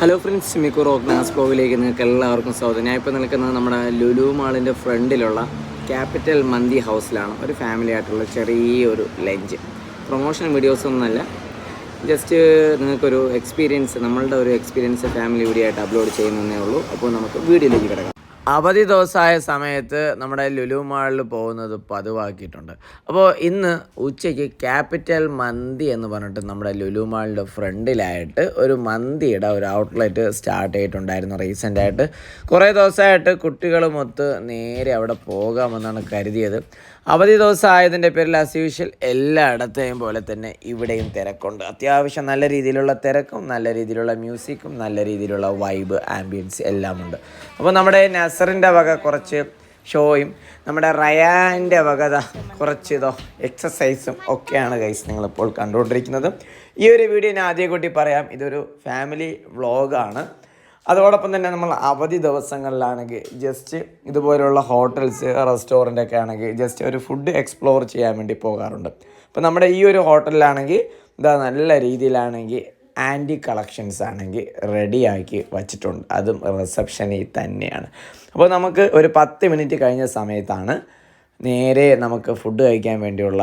Hello friends മിക്കു റോക്നാസ് ബ്ലോഗിലേക്ക് നിങ്ങൾക്ക് എല്ലാവർക്കും സ്വാഗതം. ഞാൻ ഇപ്പോൾ നിൽക്കുന്നത് നമ്മുടെ ലുലു മാളിന്റെ ഫ്രണ്ടിലുള്ള ക്യാപിറ്റൽ മന്തി ഹൗസിലാണ് ഒരു ഫാമിലി ആയിട്ടുള്ള ചെറിയൊരു ലഞ്ച് പ്രൊമോഷൻ വീഡിയോസ് ഒന്നുമല്ല. ജസ്റ്റ് നിങ്ങൾക്കൊരു എക്സ്പീരിയൻസ് നമ്മളുടെ ഒരു എക്സ്പീരിയൻസ് ഫാമിലി വീഡിയോ ആയിട്ട് അപ്ലോഡ് ചെയ്യുന്നതേ ഉള്ളൂ. അപ്പോൾ നമുക്ക് വീഡിയോയിലേക്ക് കിടക്കാം. അവധി ദിവസമായ സമയത്ത് നമ്മുടെ ലുലു മാളിൽ പോകുന്നത് പതിവാക്കിയിട്ടുണ്ട്. അപ്പോൾ ഇന്ന് ഉച്ചയ്ക്ക് ക്യാപിറ്റൽ മന്തി എന്ന് പറഞ്ഞിട്ട് നമ്മുടെ ലുലു മാളിന്റെ ഫ്രണ്ടിലായിട്ട് ഒരു മന്തിയുടെ ഒരു ഔട്ട്ലെറ്റ് സ്റ്റാർട്ട് ചെയ്തിട്ടുണ്ടായിരുന്നു റീസെന്റായിട്ട് കുറേ ദിവസമായിട്ട് കുട്ടികളുമൊത്ത് നേരെ അവിടെ പോകാമെന്നാണ് കരുതിയത്. അവധി ദിവസം ആയതിന്റെ പേരിൽ ആസ് യൂഷ്വൽ എല്ലായിടത്തെയും പോലെ തന്നെ ഇവിടെയും തിരക്കുണ്ട്. അത്യാവശ്യം നല്ല രീതിയിലുള്ള തിരക്കും നല്ല രീതിയിലുള്ള മ്യൂസിക്കും നല്ല രീതിയിലുള്ള വൈബ് ആംബിയൻസ് എല്ലാം ഉണ്ട് അപ്പോൾ നമ്മുടെ നസറിന്റെ വക കുറച്ച് ഷോയും നമ്മുടെ റയാന്റെ വക ദാ കുറച്ച് ഇതോ എക്സസൈസും ഒക്കെയാണ് ഗൈസ് നിങ്ങളിപ്പോൾ കണ്ടുകൊണ്ടിരിക്കുന്നത്. ഈ ഒരു വീഡിയോ ഞാൻ ആദ്യം കൂട്ടി പറയാം. ഇതൊരു ഫാമിലി വ്ളോഗാണ് അതോടൊപ്പം തന്നെ നമ്മൾ അവധി ദിവസങ്ങളിലാണെങ്കിൽ ജസ്റ്റ് ഇതുപോലുള്ള ഹോട്ടൽസ് റെസ്റ്റോറന്റ് ഒക്കെ ആണെങ്കിൽ ജസ്റ്റ് ഒരു ഫുഡ് എക്സ്പ്ലോർ ചെയ്യാൻ വേണ്ടി പോകാറുണ്ട്. അപ്പോൾ നമ്മുടെ ഈ ഒരു ഹോട്ടലിലാണെങ്കിൽ ഇതാ നല്ല രീതിയിലാണെങ്കിൽ ആന്റി കളക്ഷൻസ് ആണെങ്കിൽ റെഡിയാക്കി വച്ചിട്ടുണ്ട്. അതും റിസപ്ഷനിൽ തന്നെയാണ്. അപ്പോൾ നമുക്ക് ഒരു പത്ത് മിനിറ്റ് കഴിഞ്ഞ സമയത്താണ് നേരെ നമുക്ക് ഫുഡ് കഴിക്കാൻ വേണ്ടിയുള്ള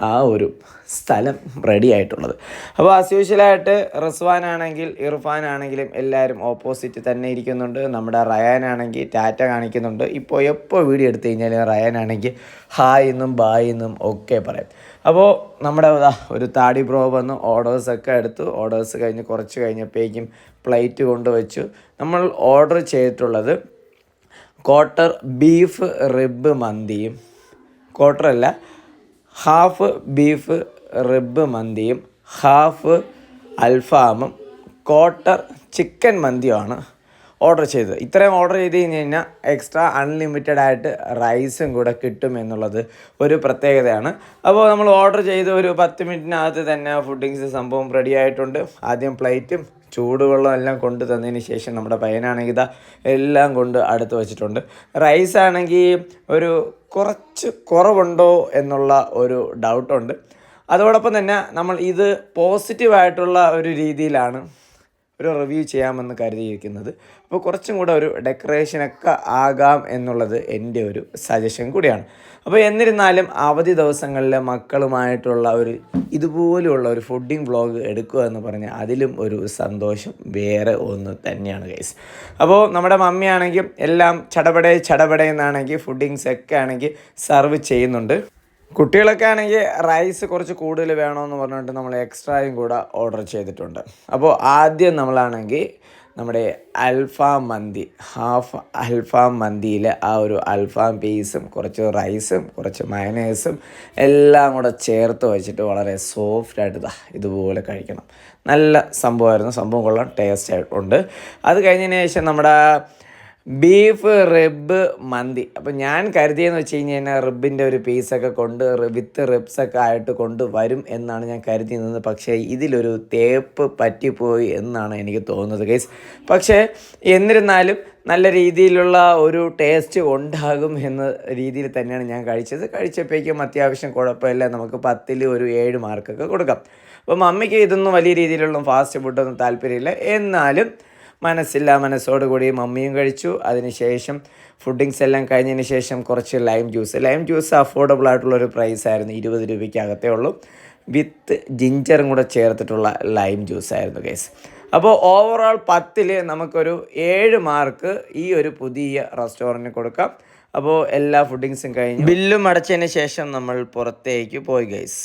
ആ ഒരു സ്ഥലം റെഡി ആയിട്ടുള്ളത്. അപ്പോൾ ആസ് യൂഷ്വലായിട്ട് റസ്വാൻ ആണെങ്കിൽ ഇർഫാൻ ആണെങ്കിലും എല്ലാവരും ഓപ്പോസിറ്റ് തന്നെ ഇരിക്കുന്നുണ്ട്. നമ്മുടെ റയാൻ ആണെങ്കിൽ ടാറ്റ കാണിക്കുന്നുണ്ട്. ഇപ്പോൾ എപ്പോൾ വീഡിയോ എടുത്തു കഴിഞ്ഞാൽ റയാൻ ആണെങ്കിൽ ഹായ് എന്നും ബായ് എന്നും ഒക്കെ പറയും. അപ്പോൾ നമ്മുടെ ഒരു താടി ബ്രോ വന്ന്. ഓർഡേഴ്സൊക്കെ എടുത്തു. ഓർഡേഴ്സ് കഴിഞ്ഞ് കുറച്ച് കഴിഞ്ഞപ്പോഴേക്കും പ്ലേറ്റ് കൊണ്ടുവച്ചു നമ്മൾ ഓർഡർ ചെയ്തിട്ടുള്ളത് ക്വാർട്ടർ ബീഫ് റിബ് മന്തിയും ക്വാർട്ടർ അല്ല ഹാഫ് ബീഫ് റിബ് മന്തിയും ഹാഫ് അൽഫാമും ക്വാർട്ടർ ചിക്കൻ മന്തിയുമാണ്. ഓർഡർ ചെയ്തത്. ഇത്രയും ഓർഡർ ചെയ്ത് കഴിഞ്ഞ് കഴിഞ്ഞാൽ എക്സ്ട്രാ അൺലിമിറ്റഡ് ആയിട്ട് റൈസും കൂടെ കിട്ടും എന്നുള്ളത് ഒരു പ്രത്യേകതയാണ്. അപ്പോൾ നമ്മൾ ഓർഡർ ചെയ്ത് ഒരു പത്ത് മിനിറ്റിനകത്ത് തന്നെ ഫുഡിങ്സ് സംഭവം റെഡി ആയിട്ടുണ്ട്. ആദ്യം പ്ലേറ്റും ചൂടുവെള്ളം എല്ലാം കൊണ്ട് തന്നതിന് ശേഷം നമ്മുടെ പയ്യനാണെങ്കിൽ ഇതാ എല്ലാം കൊണ്ട് അടുത്ത് വെച്ചിട്ടുണ്ട്. റൈസ് ആണെങ്കിൽ ഒരു കുറച്ച് കുറവുണ്ടോ എന്നുള്ള ഒരു ഡൗട്ടുണ്ട് അതോടൊപ്പം തന്നെ നമ്മൾ ഇത് പോസിറ്റീവായിട്ടുള്ള ഒരു രീതിയിലാണ് ഒരു റിവ്യൂ ചെയ്യാമെന്ന് കരുതിയിരിക്കുന്നത്. അപ്പോൾ കുറച്ചും കൂടെ ഒരു ഡെക്കറേഷനൊക്കെ ആകാം എന്നുള്ളത് എന്റെ ഒരു സജഷൻ കൂടിയാണ്. അപ്പോൾ എന്നിരുന്നാലും അവധി ദിവസങ്ങളിൽ മക്കളുമായിട്ടുള്ള ഒരു ഇതുപോലെയുള്ള ഒരു ഫുഡിങ് വ്ളോഗ് എടുക്കുക എന്ന് പറഞ്ഞാൽ അതിലും ഒരു സന്തോഷം വേറെ ഒന്ന് തന്നെയാണ് ഗൈസ് അപ്പോൾ നമ്മുടെ മമ്മിയാണെങ്കിൽ എല്ലാം ചടപടേ ചടപടേ എന്നാണെങ്കിൽ ഫുഡിങ്സ് ഒക്കെ ആണെങ്കിൽ സെർവ് ചെയ്യുന്നുണ്ട്. കുട്ടികളൊക്കെ ആണെങ്കിൽ റൈസ് കുറച്ച് കൂടുതൽ വേണമെന്ന് പറഞ്ഞിട്ട് നമ്മൾ എക്സ്ട്രായും കൂടെ ഓർഡർ ചെയ്തിട്ടുണ്ട്. അപ്പോൾ ആദ്യം നമ്മളാണെങ്കിൽ നമ്മുടെ അൽഫാം മന്തി ഹാഫ് അൽഫാം മന്തിയിൽ ആ ഒരു അൽഫാം പീസും കുറച്ച് റൈസും കുറച്ച് മയനേസും എല്ലാം കൂടെ ചേർത്ത് വെച്ചിട്ട് വളരെ സോഫ്റ്റായിട്ട് ഇതാ ഇതുപോലെ കഴിക്കണം. നല്ല സംഭവമായിരുന്നു. സംഭവം കൊള്ളാം. ടേസ്റ്റ് ആയിട്ടുണ്ട്. അത് കഴിഞ്ഞതിന് ശേഷം നമ്മുടെ ബീഫ് റിബ് മന്തി. അപ്പം ഞാൻ കരുതിയെന്ന് വെച്ച് കഴിഞ്ഞ് കഴിഞ്ഞാൽ റിബിന്റെ ഒരു പീസൊക്കെ കൊണ്ട് വിത്ത് റിബ്സൊക്കെ ആയിട്ട് കൊണ്ട് വരും എന്നാണ് ഞാൻ കരുതിയിരുന്നത്. പക്ഷേ ഇതിലൊരു തേപ്പ് പറ്റിപ്പോയി എന്നാണ് എനിക്ക് തോന്നുന്നത് കേസ് പക്ഷേ എന്നിരുന്നാലും നല്ല രീതിയിലുള്ള ഒരു ടേസ്റ്റ് ഉണ്ടാകും എന്ന രീതിയിൽ തന്നെയാണ് ഞാൻ കഴിച്ചത്. കഴിച്ചപ്പോഴേക്കും അത്യാവശ്യം കുഴപ്പമില്ല. നമുക്ക് പത്തിൽ ഒരു ഏഴ് മാർക്കൊക്കെ കൊടുക്കാം. അപ്പം മമ്മിക്ക് ഇതൊന്നും വലിയ രീതിയിലുള്ള ഫാസ്റ്റ് ഫുഡൊന്നും താല്പര്യമില്ല. എന്നാലും മനസ്സില്ല മനസ്സോടുകൂടി മമ്മിയും കഴിച്ചു. അതിനുശേഷം ഫുഡിങ്സ് എല്ലാം കഴിഞ്ഞതിന് ശേഷം കുറച്ച് lime juice. Lime juice affordable ആയിട്ടുള്ളൊരു പ്രൈസ് ആയിരുന്നു ഇരുപത് രൂപയ്ക്കകത്തേ ഉള്ളൂ. വിത്ത് ജിഞ്ചറും കൂടെ ചേർത്തിട്ടുള്ള ലൈം ജ്യൂസ് ആയിരുന്നു കേസ് അപ്പോൾ ഓവറോൾ പത്തിൽ നമുക്കൊരു ഏഴ് മാർക്ക് ഈ ഒരു പുതിയ റെസ്റ്റോറന്റിന് കൊടുക്കാം. അപ്പോൾ എല്ലാ ഫുഡിങ്സും കഴിഞ്ഞ്. ബില്ലും അടച്ചതിന് ശേഷം നമ്മൾ പുറത്തേക്ക് പോയി ഗൈസ്